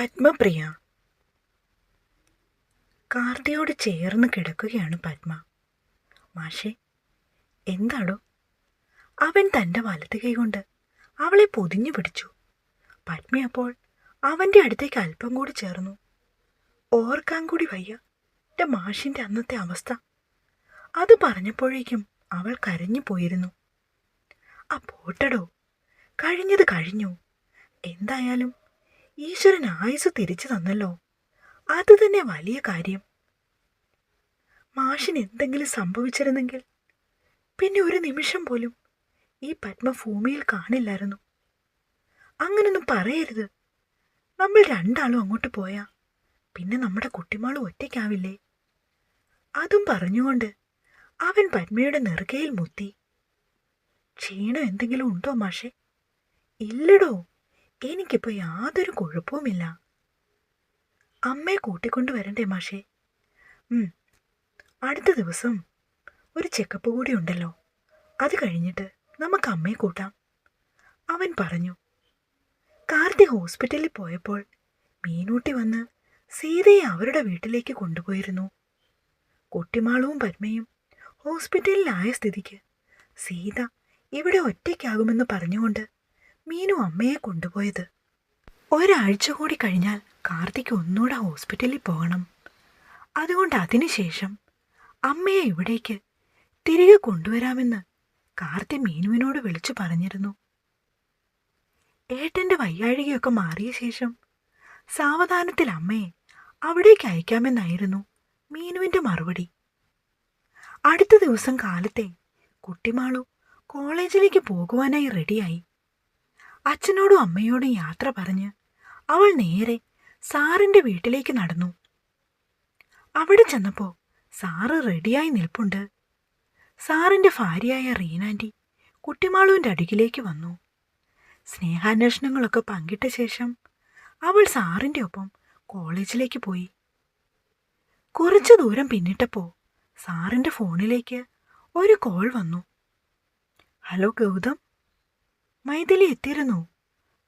പത്മപ്രിയ. കാർത്തിയോട് ചേർന്ന് കിടക്കുകയാണ് പത്മ. മാഷേ എന്താടോ? അവൻ തന്റെ വലത് കൈകൊണ്ട് അവളെ പൊതിഞ്ഞു പിടിച്ചു. പത്മ അപ്പോൾ അവന്റെ അടുത്തേക്ക് അല്പം കൂടി ചേർന്നു. ഓർക്കാൻ കൂടി വയ്യ എന്റെ മാഷിന്റെ അന്നത്തെ അവസ്ഥ. അത് പറഞ്ഞപ്പോഴേക്കും അവൾ കരഞ്ഞു പോയിരുന്നു. ആ പോട്ടടോ കഴിഞ്ഞത് കഴിഞ്ഞു. എന്തായാലും ഈശ്വരൻ ആയുസ് തിരിച്ചു തന്നല്ലോ. അത് തന്നെ വലിയ കാര്യം. മാഷിന് എന്തെങ്കിലും സംഭവിച്ചിരുന്നെങ്കിൽ പിന്നെ ഒരു നിമിഷം പോലും ഈ പത്മഭൂമിയിൽ കാണില്ലായിരുന്നു. അങ്ങനൊന്നും പറയരുത്. നമ്മൾ രണ്ടാളും അങ്ങോട്ട് പോയാ പിന്നെ നമ്മുടെ കുട്ടിമാളും ഒറ്റയ്ക്കാവില്ലേ? അതും പറഞ്ഞുകൊണ്ട് അവൻ പത്മയുടെ നെറുകയിൽ മുത്തി. ക്ഷീണം എന്തെങ്കിലും ഉണ്ടോ മാഷെ? ഇല്ലടോ. എനിക്കിപ്പോ യാതൊരു കുഴപ്പവുമില്ല. അമ്മയെ കൂട്ടിക്കൊണ്ടു വരണ്ടേ മാഷേ? അടുത്ത ദിവസം ഒരു ചെക്കപ്പ് കൂടി ഉണ്ടല്ലോ. അത് കഴിഞ്ഞിട്ട് നമുക്ക് അമ്മയെ കൂട്ടാം. അവൻ പറഞ്ഞു കാർത്തി ഹോസ്പിറ്റലിൽ പോയപ്പോൾ മീനൂട്ടി വന്ന് സീതയെ അവരുടെ വീട്ടിലേക്ക് കൊണ്ടുപോയിരുന്നു. കുട്ടിമാളവും പത്മയും ഹോസ്പിറ്റലിലായ സ്ഥിതിക്ക് സീത ഇവിടെ ഒറ്റയ്ക്കാകുമെന്ന് പറഞ്ഞുകൊണ്ട് മീനു അമ്മയെ കൊണ്ടുപോയത്. ഒരാഴ്ച കൂടി കഴിഞ്ഞാൽ കാർത്തിക്ക് ഒന്നുകൂടെ ഹോസ്പിറ്റലിൽ പോകണം. അതുകൊണ്ട് അതിനുശേഷം അമ്മയെ ഇവിടേക്ക് തിരികെ കൊണ്ടുവരാമെന്ന് കാർത്തി മീനുവിനോട് വിളിച്ചു പറഞ്ഞിരുന്നു. ഏട്ടന്റെ വയ്യാഴികയൊക്കെ മാറിയ ശേഷം സാവധാനത്തിൽ അമ്മയെ അവിടേക്ക് അയക്കാമെന്നായിരുന്നു മീനുവിന്റെ മറുപടി. അടുത്ത ദിവസം കാലത്തെ കുട്ടിമാളു കോളേജിലേക്ക് പോകുവാനായി റെഡിയായി. അച്ഛനോടും അമ്മയോടും യാത്ര പറഞ്ഞ് അവൾ നേരെ സാറിന്റെ വീട്ടിലേക്ക് നടന്നു. അവിടെ ചെന്നപ്പോ സാറ് റെഡിയായി നിൽപ്പുണ്ട്. സാറിന്റെ ഭാര്യയായ റീനാന്റി കുട്ടിമാളുവിന്റെ അടുക്കിലേക്ക് വന്നു. സ്നേഹാന്വേഷണങ്ങളൊക്കെ പങ്കിട്ട ശേഷം അവൾ സാറിന്റെ ഒപ്പം കോളേജിലേക്ക് പോയി. കുറച്ചു ദൂരം പിന്നിട്ടപ്പോ സാറിന്റെ ഫോണിലേക്ക് ഒരു കോൾ വന്നു. ഹലോ ഗൗതം മൈഥിലി എത്തിയിരുന്നു.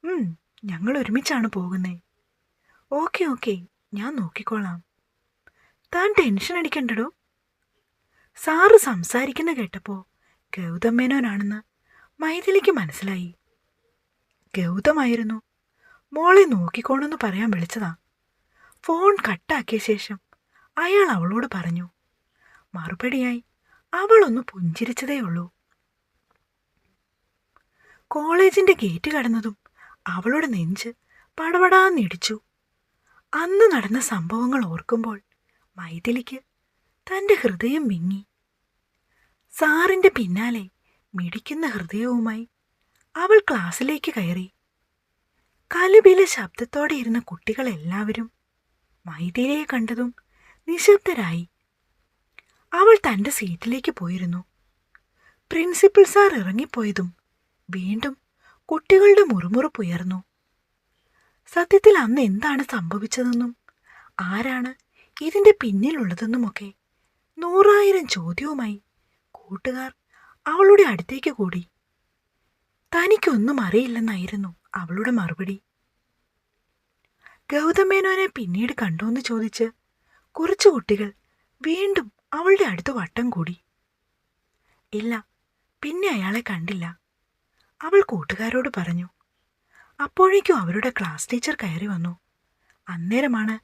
ഉം ഞങ്ങൾ ഒരുമിച്ചാണ് പോകുന്നേ. ഓക്കെ ഓക്കെ ഞാൻ നോക്കിക്കോളാം. താൻ ടെൻഷൻ അടിക്കണ്ടടോ? സാറ് സംസാരിക്കുന്ന കേട്ടപ്പോ ഗൗതം മേനോനാണെന്ന് മൈഥിലിക്ക് മനസ്സിലായി. ഗൗതമായിരുന്നു. മോളെ നോക്കിക്കോണെന്ന് പറയാൻ വിളിച്ചതാ. ഫോൺ കട്ടാക്കിയ ശേഷം അയാൾ അവളോട് പറഞ്ഞു മറുപടിയായി അവളൊന്ന് പുഞ്ചിരിച്ചതേ കോളേജിന്റെ ഗേറ്റ് കടന്നതും അവളുടെ നെഞ്ച് പടപടാന്നിടിച്ചു. അന്ന് നടന്ന സംഭവങ്ങൾ ഓർക്കുമ്പോൾ മൈഥിലിക്ക് തന്റെ ഹൃദയം വിങ്ങി സാറിന്റെ പിന്നാലെ മിടിക്കുന്ന ഹൃദയവുമായി അവൾ ക്ലാസ്സിലേക്ക് കയറി. കലുബില ശബ്ദത്തോടെ ഇരുന്ന കുട്ടികളെല്ലാവരും മൈഥിലിയെ കണ്ടതും നിശബ്ദരായി. അവൾ തന്റെ സീറ്റിലേക്ക് പോയിരുന്നു. പ്രിൻസിപ്പൽ സാർ ഇറങ്ങിപ്പോയതും വീണ്ടും കുട്ടികളുടെ മുറുമുറുപ്പുയർന്നു സത്യത്തിൽ അന്ന് എന്താണ് സംഭവിച്ചതെന്നും ആരാണ് ഇതിന്റെ പിന്നിലുള്ളതെന്നുമൊക്കെ നൂറായിരം ചോദ്യവുമായി കൂട്ടുകാർ അവളുടെ അടുത്തേക്ക് കൂടി. തനിക്കൊന്നും അറിയില്ലെന്നായിരുന്നു അവളുടെ മറുപടി. ഗൗതമേനോനെ പിന്നീട് കണ്ടോന്ന് ചോദിച്ച് കുറച്ചു കുട്ടികൾ വീണ്ടും അവളുടെ അടുത്ത് വട്ടം കൂടി. ഇല്ല പിന്നെ അയാളെ കണ്ടില്ല. അവൾ കൂട്ടുകാരോട് പറഞ്ഞു അപ്പോഴേക്കും അവരുടെ ക്ലാസ് ടീച്ചർ കയറി വന്നു. അന്നേരമാണ്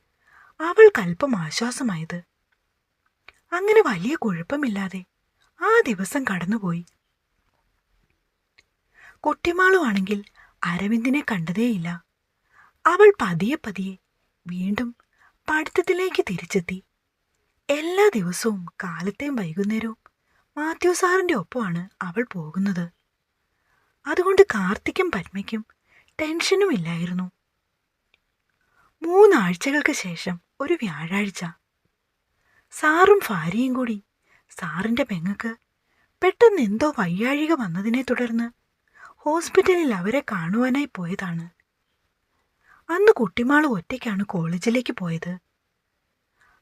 അവൾക്കല്പം ആശ്വാസമായത്. അങ്ങനെ വലിയ കുഴപ്പമില്ലാതെ ആ ദിവസം കടന്നുപോയി. കുട്ടിമാളുവാണെങ്കിൽ അരവിന്ദിനെ കണ്ടതേയില്ല. അവൾ പതിയെ പതിയെ വീണ്ടും പഠിത്തത്തിലേക്ക് തിരിച്ചെത്തി. എല്ലാ ദിവസവും കാലത്തെയും വൈകുന്നേരവും മാത്യു സാറിന്റെ ഒപ്പമാണ് അവൾ പോകുന്നത്. അതുകൊണ്ട് കാർത്തിക്കും പത്മയ്ക്കും ടെൻഷനും ഇല്ലായിരുന്നു. മൂന്നാഴ്ചകൾക്ക് ശേഷം ഒരു വ്യാഴാഴ്ച. സാറും ഭാര്യയും കൂടി സാറിന്റെ പെങ്ങക്ക് പെട്ടെന്ന് എന്തോ വയ്യാഴിക വന്നതിനെ തുടർന്ന് ഹോസ്പിറ്റലിൽ അവരെ കാണുവാനായി പോയതാണ്. അന്ന് കുട്ടിമാൾ ഒറ്റയ്ക്കാണ് കോളേജിലേക്ക് പോയത്.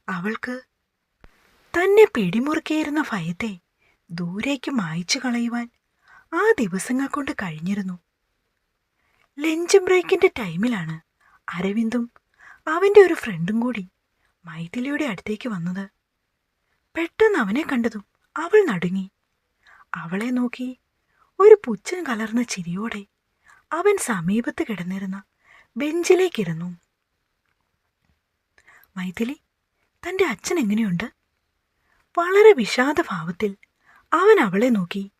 അവൾക്ക് തന്നെ പിടിമുറുക്കിയിരുന്ന ഭയത്തെ ദൂരേക്ക് മായ്ച്ചു കളയുവാൻ ആ ദിവസങ്ങൾ കൊണ്ട് കഴിഞ്ഞിരുന്നു. ലഞ്ച് ബ്രേക്കിന്റെ ടൈമിലാണ് അരവിന്ദും അവന്റെ ഒരു ഫ്രണ്ടും കൂടി മൈഥിലിയുടെ അടുത്തേക്ക് വന്നത്. പെട്ടെന്ന് അവനെ കണ്ടതും അവൾ നടുങ്ങി. അവളെ നോക്കി ഒരു പുച്ഛൻ കലർന്ന ചിരിയോടെ അവൻ സമീപത്ത് കിടന്നിരുന്ന ബെഞ്ചിലേക്കിരുന്നു. മൈഥിലി തന്റെ അച്ഛൻ എങ്ങനെയുണ്ട്? വളരെ വിഷാദഭാവത്തിൽ അവൻ അവളെ നോക്കി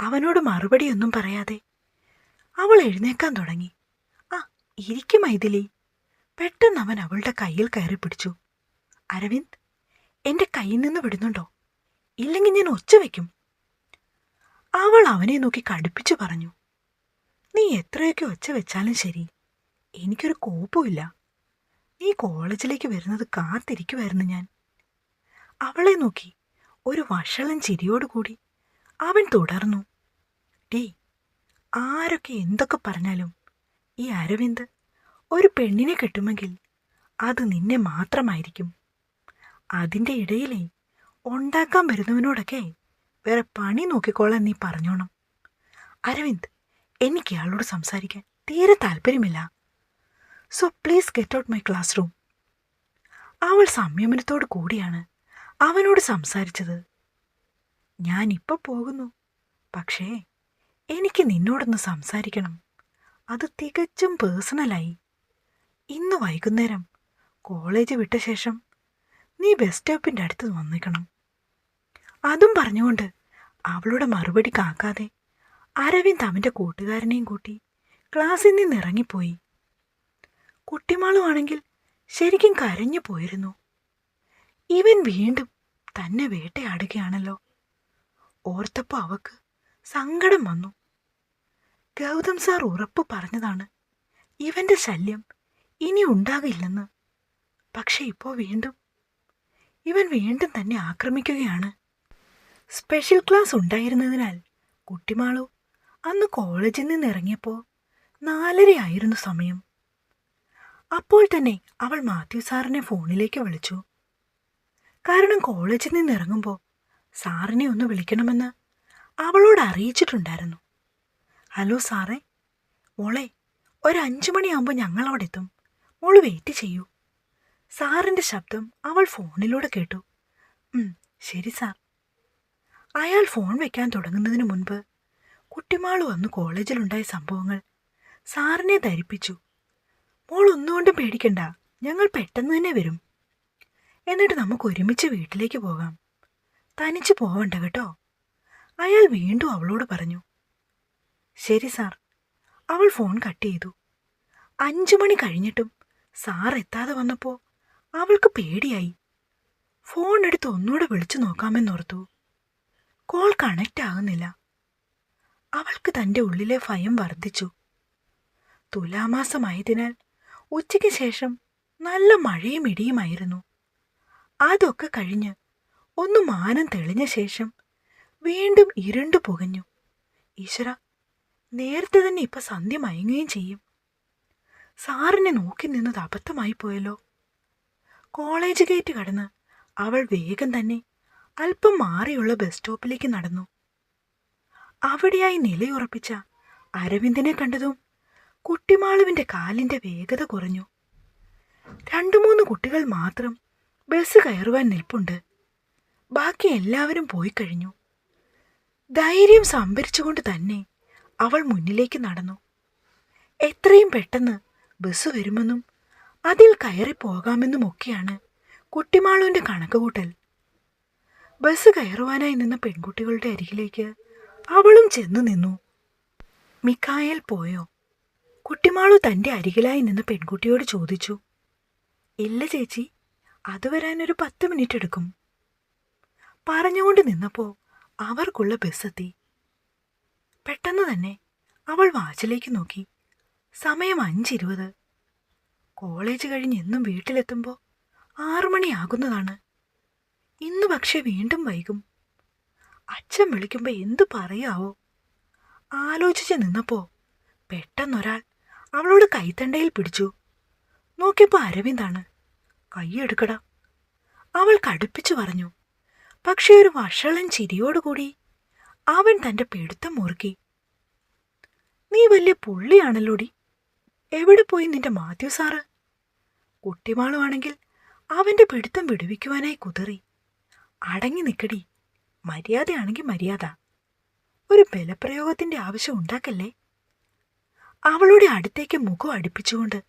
അവനോട് മറുപടിയൊന്നും പറയാതെ അവൾ എഴുന്നേക്കാൻ തുടങ്ങി. ആ ഇരിക്കും മൈഥിലി. പെട്ടെന്ന് അവൻ അവളുടെ കയ്യിൽ കയറി പിടിച്ചു. അരവിന്ദ് എന്റെ കയ്യിൽ നിന്ന് വിടുന്നുണ്ടോ? ഇല്ലെങ്കിൽ ഞാൻ ഒച്ച വയ്ക്കും അവൾ അവനെ നോക്കി കടുപ്പിച്ചു പറഞ്ഞു. നീ എത്രയൊക്കെ ഒച്ച വെച്ചാലും ശരി എനിക്കൊരു കോപ്പുമില്ല നീ കോളേജിലേക്ക് വരുന്നത് കാത്തിരിക്കുമായിരുന്നു ഞാൻ. അവളെ നോക്കി ഒരു വഷളൻ ചിരിയോടുകൂടി അവൻ തുടർന്നു. ഡേ ആരൊക്കെ എന്തൊക്കെ പറഞ്ഞാലും ഈ അരവിന്ദ് ഒരു പെണ്ണിനെ കെട്ടുമെങ്കിൽ അത് നിന്നെ മാത്രമായിരിക്കും. അതിന്റെ ഇടയിലേ ഉണ്ടാക്കാൻ വരുന്നവനോടൊക്കെ വേറെ പണി നോക്കിക്കോളാൻ നീ പറഞ്ഞോണം. അരവിന്ദ് എനിക്ക് അയാളോട് സംസാരിക്കാൻ തീരെ താല്പര്യമില്ല. So please get out my classroom അവൾ സംയമനത്തോടു കൂടിയാണ് അവനോട് സംസാരിച്ചത്. ഞാൻ ഇപ്പൊ പോകുന്നു. പക്ഷേ എനിക്ക് നിന്നോടൊന്ന് സംസാരിക്കണം. അത് തികച്ചും പേഴ്സണലായി. ഇന്ന് വൈകുന്നേരം കോളേജ് വിട്ട ശേഷം നീ ബസ് സ്റ്റോപ്പിന്റെ അടുത്ത് വന്നിക്കണം. അതും പറഞ്ഞുകൊണ്ട് അവളുടെ മറുപടി കാക്കാതെ അരവിന്ദ് അവന്റെ കൂട്ടുകാരനെയും കൂട്ടി ക്ലാസ്സിൽ നിന്ന് ഇറങ്ങിപ്പോയി. കുട്ടിമാളുമാണെങ്കിൽ ശരിക്കും കരഞ്ഞു പോയിരുന്നു. ഇവൻ വീണ്ടും തന്നെ വേട്ടയാടുകയാണല്ലോ. ഓർത്തപ്പോൾ അവക്ക് സങ്കടം വന്നു. ഗൗതം സാർ ഉറപ്പ് പറഞ്ഞതാണ് ഇവന്റെ ശല്യം ഇനി ഉണ്ടാകില്ലെന്ന്. പക്ഷെ ഇപ്പോൾ വീണ്ടും. ഇവൻ വീണ്ടും തന്നെ ആക്രമിക്കുകയാണ്. സ്പെഷ്യൽ ക്ലാസ് ഉണ്ടായിരുന്നതിനാൽ കുട്ടിമാളു അന്ന് കോളേജിൽ നിന്ന് ഇറങ്ങിയപ്പോൾ നാലരയായിരുന്നു സമയം. അപ്പോൾ തന്നെ അവൾ മാത്യു സാറിനെ ഫോണിലേക്ക് വിളിച്ചു. കാരണം കോളേജിൽ നിന്ന് ഇറങ്ങുമ്പോൾ സാറിനെ ഒന്ന് വിളിക്കണമെന്ന് അവളോട് അറിയിച്ചിട്ടുണ്ടായിരുന്നു. ഹലോ സാറേ മോളെ ഒരു മണിയാകുമ്പോൾ ഞങ്ങളവിടെ എത്തും. മോൾ വെയിറ്റ് ചെയ്യൂ. സാറിന്റെ ശബ്ദം അവൾ ഫോണിലൂടെ കേട്ടു. ശരി സാർ. അയാൾ ഫോൺ വെക്കാൻ തുടങ്ങുന്നതിന് മുൻപ് കുട്ടിമാൾ വന്ന് കോളേജിലുണ്ടായ സംഭവങ്ങൾ സാറിനെ ധരിപ്പിച്ചു. മോൾ ഒന്നുകൊണ്ടും പേടിക്കണ്ട ഞങ്ങൾ പെട്ടെന്ന് തന്നെ വരും. എന്നിട്ട് നമുക്ക് ഒരുമിച്ച് വീട്ടിലേക്ക് പോകാം. തനിച്ച് പോവണ്ട കേട്ടോ. അയാൾ വീണ്ടും അവളോട് പറഞ്ഞു ശരി സാർ. അവൾ ഫോൺ കട്ട് ചെയ്തു. അഞ്ചു മണി കഴിഞ്ഞിട്ടും സാർ എത്താതെ വന്നപ്പോൾ അവൾക്ക് പേടിയായി. ഫോൺ എടുത്ത് ഒന്നുകൂടെ വിളിച്ചു നോക്കാമെന്നോർത്തു. കോൾ കണക്റ്റ് ആകുന്നില്ല. അവൾക്ക് തന്റെ ഉള്ളിലെ ഭയം വർദ്ധിച്ചു. തുലാമാസമായതിനാൽ ഉച്ചയ്ക്ക് ശേഷം നല്ല മഴയും ഇടിയുമായിരുന്നു. അതൊക്കെ കഴിഞ്ഞ് ഒന്ന് മാനം തെളിഞ്ഞ ശേഷം വീണ്ടും ഇരുണ്ടു പുകഞ്ഞു. ഈശ്വര നേരത്തെ തന്നെ ഇപ്പൊ സന്ധ്യ മയങ്ങുകയും ചെയ്യും. സാറിനെ നോക്കി നിന്നത് അബദ്ധമായി പോയല്ലോ. കോളേജ് ഗേറ്റ് കടന്ന് അവൾ വേഗം തന്നെ അല്പം മാറിയുള്ള ബസ് സ്റ്റോപ്പിലേക്ക് നടന്നു. അവിടെയായി നിലയുറപ്പിച്ച അരവിന്ദനെ കണ്ടതും കുട്ടിമാളുവിന്റെ കാലിന്റെ വേഗത കുറഞ്ഞു. രണ്ടു മൂന്ന് കുട്ടികൾ മാത്രം ബസ് കയറുവാൻ നിൽപ്പുണ്ട്. ബാക്കി എല്ലാവരും പോയി കഴിഞ്ഞു. ധൈര്യം സംഭരിച്ചുകൊണ്ട് തന്നെ അവൾ മുന്നിലേക്ക് നടന്നു. എത്രയും പെട്ടെന്ന് ബസ് വരുമെന്നും അതിൽ കയറി പോകാമെന്നും ഒക്കെയാണ് കുട്ടിമാളുവിന്റെ കണക്കുകൂട്ടൽ. ബസ് കയറുവാനായി നിന്ന പെൺകുട്ടികളുടെ അരികിലേക്ക് അവളും ചെന്നു നിന്നു. മിക്കായൽ പോയോ? കുട്ടിമാളു തന്റെ അരികിലായി നിന്ന പെൺകുട്ടിയോട് ചോദിച്ചു. ഇല്ല ചേച്ചി അത് വരാനൊരു പത്ത് മിനിറ്റ് എടുക്കും. പറഞ്ഞുകൊണ്ട് നിന്നപ്പോ അവർക്കുള്ള ബസ്സെത്തി. പെട്ടെന്ന് തന്നെ അവൾ വാച്ചിലേക്ക് നോക്കി. സമയം അഞ്ചിരുപത്. കോളേജ് കഴിഞ്ഞ് എന്നും വീട്ടിലെത്തുമ്പോൾ ആറു മണിയാകുന്നതാണ് ഇന്ന് പക്ഷെ വീണ്ടും വൈകും. അച്ഛൻ വിളിക്കുമ്പോൾ എന്തു പറയാവോ? ആലോചിച്ച് നിന്നപ്പോ പെട്ടെന്നൊരാൾ അവളോട് കൈത്തണ്ടയിൽ പിടിച്ചു. നോക്കിയപ്പോൾ അരവിന്ദാണ്. കൈയെടുക്കട. അവൾ കടുപ്പിച്ചു പറഞ്ഞു. പക്ഷെ ഒരു വഷളൻ ചിരിയോടുകൂടി അവൻ തന്റെ പിടുത്തം മുറുക്കി. നീ വലിയ പുള്ളിയാണല്ലോടി. എവിടെ പോയി നിന്റെ മാത്യു സാറ്? കുട്ടിമാളുവാണെങ്കിൽ അവന്റെ പിടുത്തം വിടുവിക്കുവാനായി കുതിറി. അടങ്ങി നിക്കടി. മര്യാദയാണെങ്കിൽ മര്യാദ. ഒരു ബലപ്രയോഗത്തിന്റെ ആവശ്യം ഉണ്ടാക്കല്ലേ? അവളുടെ അടുത്തേക്ക് മുഖം അടുപ്പിച്ചുകൊണ്ട്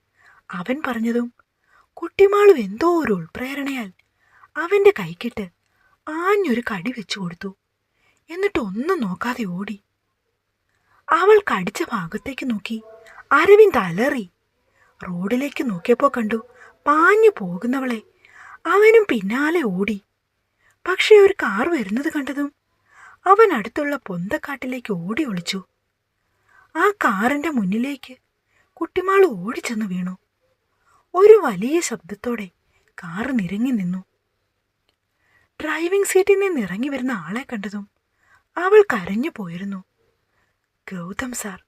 അവൻ പറഞ്ഞതും കുട്ടിമാളും എന്തോ ഒരു ഉൾപ്രേരണയാൽ അവന്റെ കൈക്കിട്ട് ആഞ്ഞൊരു കടി വെച്ചു കൊടുത്തു. എന്നിട്ട് ഒന്നും നോക്കാതെ ഓടി. അവൾ കടിച്ച ഭാഗത്തേക്ക് നോക്കി. അരവിന്ദ് അലറി. റോഡിലേക്ക് നോക്കിയപ്പോൾ കണ്ടു പാഞ്ഞു പോകുന്നവളെ. അവനും പിന്നാലെ ഓടി. പക്ഷേ ഒരു കാർ വരുന്നത് കണ്ടതും അവൻ അടുത്തുള്ള പൊന്തക്കാട്ടിലേക്ക് ഓടി ഒളിച്ചു. ആ കാറിന്റെ മുന്നിലേക്ക് കുട്ടിമാൾ ഓടിച്ചെന്ന് വീണു. ഒരു വലിയ ശബ്ദത്തോടെ കാറ് നിരങ്ങി നിന്നു. ഡ്രൈവിംഗ് സീറ്റിൽ നിന്ന് ഇറങ്ങി വരുന്ന ആളെ കണ്ടതും അവൾ കരഞ്ഞു പോയിരുന്നു. Gautham sir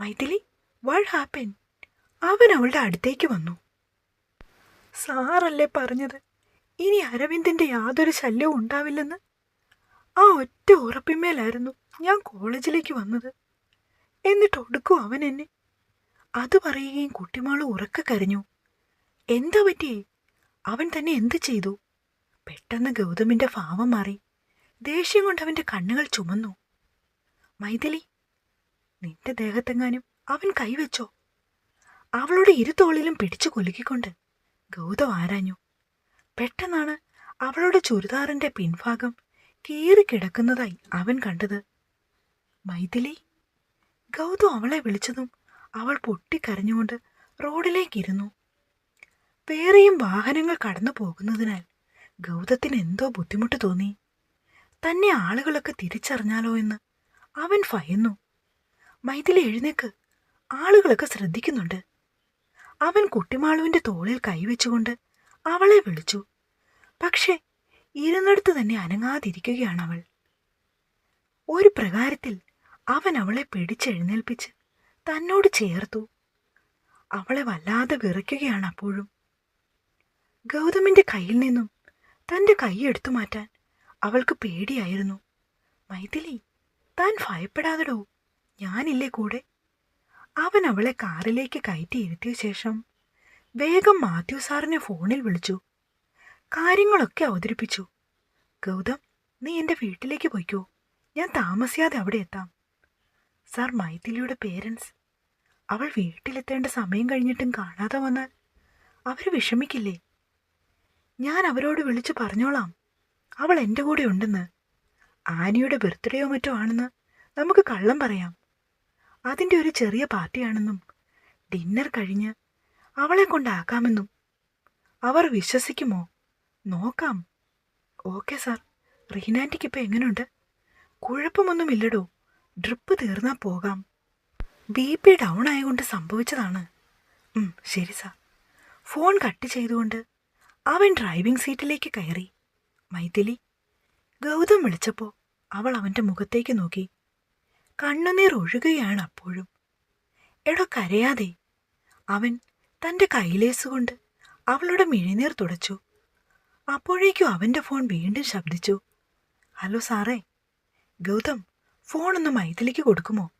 Mythili what happen അവൻ അവളുടെ അടുത്തേക്ക് വന്നു. സാറല്ലേ പറഞ്ഞത് ഇനി അരവിന്ദിന്റെ യാതൊരു ശല്യവും ഉണ്ടാവില്ലെന്ന്? ആ ഒറ്റ ഉറപ്പിന്മേലായിരുന്നു ഞാൻ കോളേജിലേക്ക് വന്നത്. എന്നിട്ട് ഒടുക്കും അവൻ എന്നെ? അത് പറയുകയും കുട്ടിമാൾ ഉറക്ക കരഞ്ഞു. എന്താ പറ്റിയേ? അവൻ തന്നെ എന്ത് ചെയ്തു? പെട്ടെന്ന് ഗൗതമിന്റെ ഭാവം മാറി. ദേഷ്യം കൊണ്ട് അവന്റെ കണ്ണുകൾ ചുമന്നു. മൈഥിലി നിന്റെ ദേഹത്തെങ്ങാനും അവൻ കൈവച്ചോ? അവളുടെ ഇരുതോളിലും പിടിച്ചു കൊലുക്കിക്കൊണ്ട് ഗൗതം ആരാഞ്ഞു. പെട്ടെന്നാണ് അവളുടെ ചുരിദാറിന്റെ പിൻഭാഗം കീറിക്കിടക്കുന്നതായി അവൻ കണ്ടത്. മൈഥിലി ഗൗതം അവളെ വിളിച്ചതും അവൾ പൊട്ടിക്കരഞ്ഞുകൊണ്ട് റോഡിലേക്കിരുന്നു. വേറെയും വാഹനങ്ങൾ കടന്നു പോകുന്നതിനാൽ ഗൗതത്തിന് എന്തോ ബുദ്ധിമുട്ട് തോന്നി. തന്നെ ആളുകളൊക്കെ തിരിച്ചറിഞ്ഞാലോ എന്ന് അവൻ ഭയന്നു. മൈഥിലി എഴുന്നേക്ക്. ആളുകളൊക്കെ ശ്രദ്ധിക്കുന്നുണ്ട്. അവൻ കുട്ടിമാളുവിന്റെ തോളിൽ കൈവച്ചുകൊണ്ട് അവളെ വിളിച്ചു. പക്ഷേ ഇരുന്നിടത്ത് തന്നെ അനങ്ങാതിരിക്കുകയാണ് അവൾ ഒരു പ്രകാരത്തിൽ അവൻ അവളെ പിടിച്ചെഴുന്നേൽപ്പിച്ച് തന്നോട് ചേർത്തു. അവളെ വല്ലാതെ വിറയ്ക്കുകയാണ് അപ്പോഴും. ഗൗതമിന്റെ കയ്യിൽ നിന്നും തന്റെ കൈ എടുത്തു മാറ്റാൻ അവൾക്ക് പേടിയായിരുന്നു. മൈഥിലി താൻ ഭയപ്പെടാതെടോ ഞാനില്ലേ കൂടെ? അവൻ അവളെ കാറിലേക്ക് കയറ്റി ഇരുത്തിയ ശേഷം വേഗം മാത്യു സാറിനെ ഫോണിൽ വിളിച്ചു. കാര്യങ്ങളൊക്കെ അവതരിപ്പിച്ചു. ഗൗതം നീ എന്റെ വീട്ടിലേക്ക് പോയിക്കോ. ഞാൻ താമസിയാതെ അവിടെ എത്താം. സാർ മൈഥിലിയുടെ പേരൻസ്. അവൾ വീട്ടിലെത്തേണ്ട സമയം കഴിഞ്ഞിട്ടും കാണാതെ വന്നാൽ അവർ വിഷമിക്കില്ലേ? ഞാൻ അവരോട് വിളിച്ചു പറഞ്ഞോളാം. അവൾ എന്റെ കൂടെ ഉണ്ടെന്ന്. ആനിയുടെ ബർത്ത്ഡേയോ മറ്റോ ആണെന്ന് നമുക്ക് കള്ളം പറയാം. അതിന്റെ ഒരു ചെറിയ പാർട്ടിയാണെന്നും ഡിന്നർ കഴിഞ്ഞ് അവളെ കൊണ്ടാക്കാമെന്നും അവർ വിശ്വസിക്കുമോ? നോക്കാം. Okay sir. റീനാന്റിക്ക് ഇപ്പം എങ്ങനെയുണ്ട് കുഴപ്പമൊന്നുമില്ലടോ. ഡ്രിപ്പ് തീർന്നാൽ പോകാം. ബി പി ഡൗൺ ആയതുകൊണ്ട് സംഭവിച്ചതാണ്. ശരി സാർ. ഫോൺ കട്ട് ചെയ്തുകൊണ്ട് അവൻ ഡ്രൈവിംഗ് സീറ്റിലേക്ക് കയറി. മൈഥിലി ഗൗതം വിളിച്ചപ്പോൾ അവൾ അവന്റെ മുഖത്തേക്ക് നോക്കി. കണ്ണുനീർ ഒഴുകുകയാണ് അപ്പോഴും. എടോ കരയാതെ. അവൻ തന്റെ കൈലേസുകൊണ്ട് അവളുടെ മിഴിനീർ തുടച്ചു. അപ്പോഴേക്കും അവന്റെ ഫോൺ വീണ്ടും ശബ്ദിച്ചു. ഹലോ സാറേ ഗൗതം ഫോൺ ഒന്ന് മൈഥിലിക്ക് കൊടുക്കുമോ?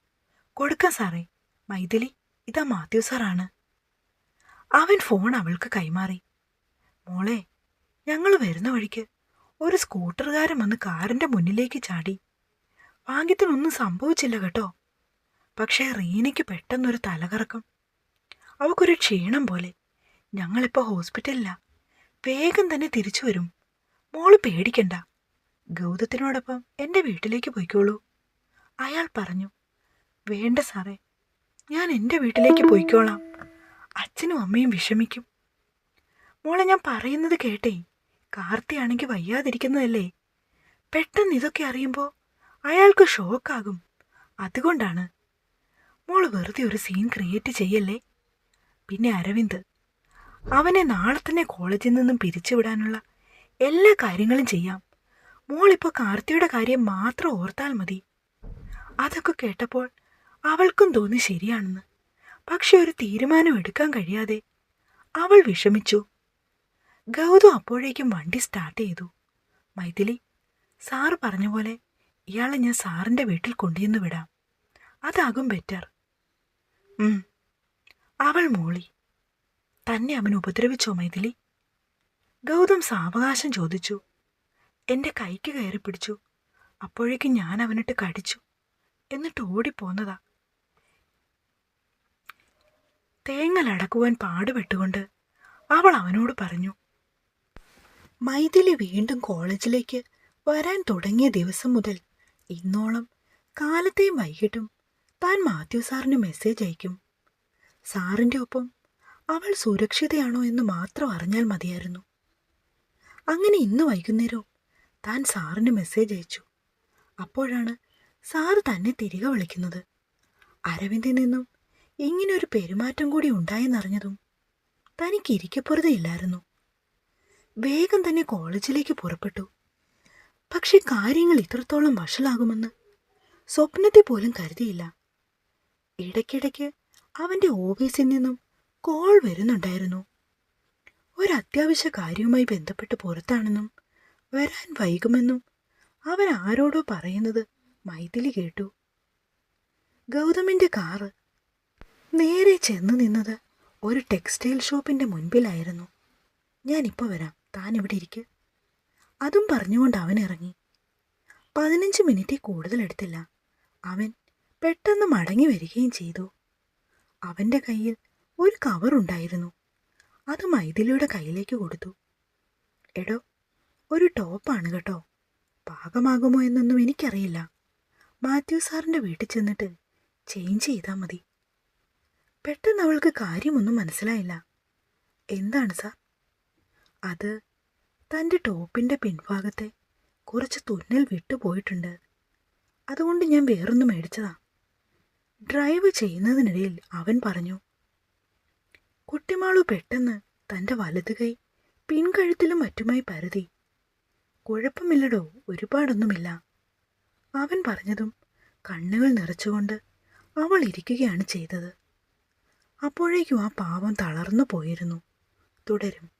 കൊടുക്കാം സാറേ. മൈഥിലി ഇതാ മാത്യു സാറാണ്. അവൻ ഫോൺ അവൾക്ക് കൈമാറി. മോളെ ഞങ്ങൾ വരുന്ന വഴിക്ക് ഒരു സ്കൂട്ടറുകാരൻ വന്ന് കാറിന്റെ മുന്നിലേക്ക് ചാടി. ഭാഗ്യത്തിനൊന്നും സംഭവിച്ചില്ല കേട്ടോ. പക്ഷേ റീനയ്ക്ക് പെട്ടെന്നൊരു തലകറക്കം. അവൾക്കൊരു ക്ഷീണം പോലെ. ഞങ്ങളിപ്പോൾ ഹോസ്പിറ്റലിലാ. വേഗം തന്നെ തിരിച്ചു വരും. മോൾ പേടിക്കണ്ട. ഗൗതത്തിനോടൊപ്പം എന്റെ വീട്ടിലേക്ക് പോയിക്കോളൂ. അയാൾ പറഞ്ഞു വേണ്ട സാറേ ഞാൻ എന്റെ വീട്ടിലേക്ക് പോയിക്കോളാം. അച്ഛനും അമ്മയും വിഷമിക്കും. മോളെ ഞാൻ പറയുന്നത് കേട്ടേ. കാർത്തിയാണെങ്കിൽ വയ്യാതിരിക്കുന്നതല്ലേ? പെട്ടെന്ന് ഇതൊക്കെ അറിയുമ്പോൾ അയാൾക്ക് ഷോക്കാകും. അതുകൊണ്ടാണ്. മോൾ വെറുതെ ഒരു സീൻ ക്രിയേറ്റ് ചെയ്യല്ലേ? പിന്നെ അരവിന്ദ് അവനെ നാളെ തന്നെ കോളേജിൽ നിന്നും പിരിച്ചുവിടാനുള്ള എല്ലാ കാര്യങ്ങളും ചെയ്യാം. മോളിപ്പോൾ കാർത്തിയുടെ കാര്യം മാത്രം ഓർത്താൽ മതി. അതൊക്കെ കേട്ടപ്പോൾ അവൾക്കും തോന്നി ശരിയാണെന്ന്. പക്ഷെ ഒരു തീരുമാനം എടുക്കാൻ കഴിയാതെ അവൾ വിഷമിച്ചു. ഗൗതം അപ്പോഴേക്കും വണ്ടി സ്റ്റാർട്ട് ചെയ്തു. മൈഥിലി സാറ് പറഞ്ഞ പോലെ ഇയാളെ ഞാൻ സാറിന്റെ വീട്ടിൽ കൊണ്ടുചെന്ന് വിടാം. അതാകും ബെറ്റർ. അവൾ മൂളി. തന്നെ അവൻ ഉപദ്രവിച്ചോ മൈഥിലി? ഗൗതം സാവകാശം ചോദിച്ചു. എന്റെ കൈക്ക് കയറി പിടിച്ചു. അപ്പോഴേക്കും ഞാൻ അവനിട്ട് കടിച്ചു. എന്നിട്ട് ഓടിപ്പോന്നതാ. തേങ്ങലടക്കുവാൻ പാടുപെട്ടുകൊണ്ട് അവൾ അവനോട് പറഞ്ഞു മൈഥിലി വീണ്ടും കോളേജിലേക്ക് വരാൻ തുടങ്ങിയ ദിവസം മുതൽ ഇന്നോളം കാലത്തെയും വൈകിട്ടും താൻ മാത്യു സാറിന് മെസ്സേജ് അയക്കും. സാറിന്റെ ഒപ്പം അവൾ സുരക്ഷിതയാണോ എന്ന് മാത്രം അറിഞ്ഞാൽ മതിയായിരുന്നു. അങ്ങനെ ഇന്ന് വൈകുന്നേരവും താൻ സാറിന് മെസ്സേജ് അയച്ചു. അപ്പോഴാണ് സാറ് തന്നെ തിരികെ വിളിക്കുന്നത്. അരവിന്ദിൽ നിന്നും ഇങ്ങനൊരു പെരുമാറ്റം കൂടി ഉണ്ടായെന്നറിഞ്ഞതും തനിക്ക് ഇരിക്കപ്പുറതയില്ലായിരുന്നു വേഗം തന്നെ കോളേജിലേക്ക് പുറപ്പെട്ടു. പക്ഷെ കാര്യങ്ങൾ ഇത്രത്തോളം വഷളാകുമെന്ന് സ്വപ്നത്തെ പോലും കരുതിയില്ല. ഇടയ്ക്കിടയ്ക്ക് അവന്റെ ഓഫീസിൽ നിന്നും കോൾ വരുന്നുണ്ടായിരുന്നു. ഒരു കാര്യവുമായി ബന്ധപ്പെട്ട് പുറത്താണെന്നും വരാൻ വൈകുമെന്നും അവൻ ആരോടോ പറയുന്നത് മൈഥിലി കേട്ടു. ഗൗതമിന്റെ കാറ് നേരെ ചെന്ന് നിന്നത് ഒരു ടെക്സ്റ്റൈൽ ഷോപ്പിന്റെ മുൻപിലായിരുന്നു. ഞാനിപ്പോൾ വരാം. താൻ ഇവിടെ ഇരിക്ക്. അതും പറഞ്ഞുകൊണ്ട് അവൻ ഇറങ്ങി. പതിനഞ്ച് മിനിറ്റ് കൂടുതൽ എടുത്തില്ല. അവൻ പെട്ടെന്ന് മടങ്ങി വരികയും ചെയ്തു. അവന്റെ കയ്യിൽ ഒരു കവർ ഉണ്ടായിരുന്നു. അത് മൈഥിലിയുടെ കയ്യിലേക്ക് കൊടുത്തു. എടോ ഒരു ടോപ്പാണ് കേട്ടോ. പാകമാകുമോ എന്നൊന്നും എനിക്കറിയില്ല. മാത്യു സാറിന്റെ വീട്ടിൽ ചെന്നിട്ട് ചേഞ്ച് ചെയ്താൽ മതി. പെട്ടെന്ന് അവൾക്ക് കാര്യമൊന്നും മനസ്സിലായില്ല. എന്താണ് സാർ? അത് തന്റെ ടോപ്പിന്റെ പിൻഭാഗത്തെ കുറച്ച് തുന്നൽ വിട്ടുപോയിട്ടുണ്ട് അതുകൊണ്ട് ഞാൻ വേറൊന്നും മേടിച്ചതാ. ഡ്രൈവ് ചെയ്യുന്നതിനിടയിൽ അവൻ പറഞ്ഞു കുട്ടിമാളു പെട്ടെന്ന് തന്റെ വലത് കൈ പിൻകഴുത്തിലും മറ്റുമായി പരതി. കുഴപ്പമില്ലടോ ഒരുപാടൊന്നുമില്ല. അവൻ പറഞ്ഞതും കണ്ണുകൾ നിറച്ചുകൊണ്ട് അവൾ ഇരിക്കുകയാണ് ചെയ്തത്. അപ്പോഴേക്കും ആ പാവം തളർന്നു പോയിരുന്നു. തുടരും.